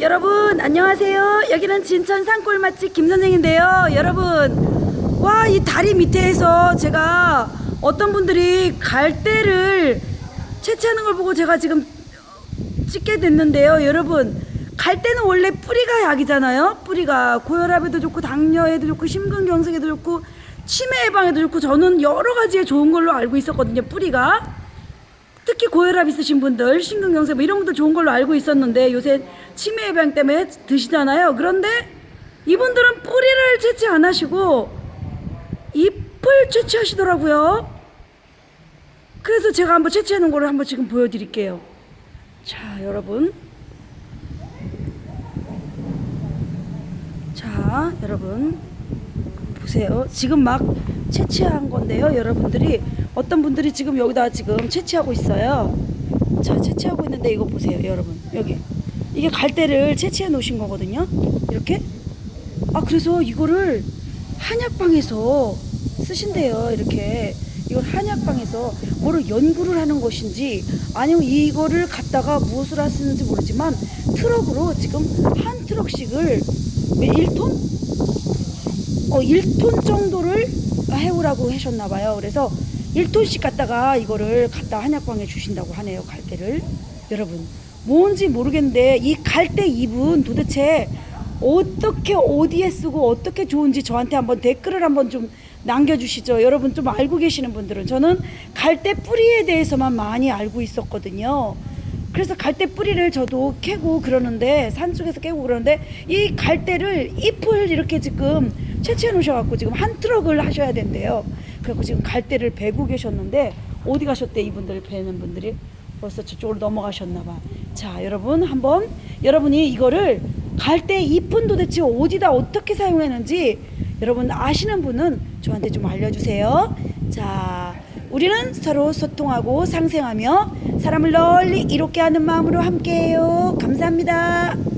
여러분 안녕하세요. 여기는 진천 산골 맛집 김 선생인데요. 여러분 와 이 다리 밑에서 제가 어떤 분들이 갈대를 채취하는 걸 보고 제가 지금 찍게 됐는데요. 여러분 갈대는 원래 뿌리가 약이잖아요. 뿌리가 고혈압에도 좋고 당뇨에도 좋고 심근경색에도 좋고 치매 예방에도 좋고 저는 여러 가지에 좋은 걸로 알고 있었거든요. 뿌리가 특히 고혈압 있으신 분들, 심근경색 뭐 이런 분들 좋은 걸로 알고 있었는데 요새 치매 예방 때문에 드시잖아요. 그런데 이분들은 뿌리를 채취 안 하시고 잎을 채취하시더라고요. 그래서 제가 한번 채취하는 거를 한번 지금 보여드릴게요. 자, 여러분. 자, 여러분. 보세요. 지금 막 채취한 건데요. 여러분들이 어떤 분들이 지금 여기다 지금 채취하고 있어요. 자, 채취하고 있는데 이거 보세요, 여러분. 여기. 이게 갈대를 채취해 놓으신 거거든요. 이렇게. 아, 그래서 이거를 한약방에서 쓰신대요. 이렇게. 이걸 한약방에서 뭐를 연구를 하는 것인지 아니면 이거를 갖다가 무엇을 하시는지 모르지만 트럭으로 지금 한 트럭씩을 몇 1톤? 어, 1톤 정도를 해오라고 하셨나 봐요. 그래서 1톤씩 갖다가 이거를 갖다 한약방에 주신다고 하네요. 갈대를. 여러분, 뭔지 모르겠는데 이 갈대 잎은 도대체 어떻게 어디에 쓰고 어떻게 좋은지 저한테 한번 댓글을 한번 좀 남겨주시죠. 여러분 좀 알고 계시는 분들은 저는 갈대 뿌리에 대해서만 많이 알고 있었거든요. 그래서 갈대 뿌리를 저도 캐고 그러는데 산속에서 깨고 그러는데 이 갈대를 잎을 이렇게 지금 채취해 놓으셔갖고 지금 한 트럭을 하셔야 된대요. 그래갖고 지금 갈대를 베고 계셨는데 어디 가셨대 이분들 베는 분들이 벌써 저쪽으로 넘어가셨나 봐. 자 여러분 한번 여러분이 이거를 갈대 잎은 도대체 어디다 어떻게 사용했는지 여러분 아시는 분은 저한테 좀 알려주세요. 자 우리는 서로 소통하고 상생하며 사람을 널리 이롭게 하는 마음으로 함께해요. 감사합니다.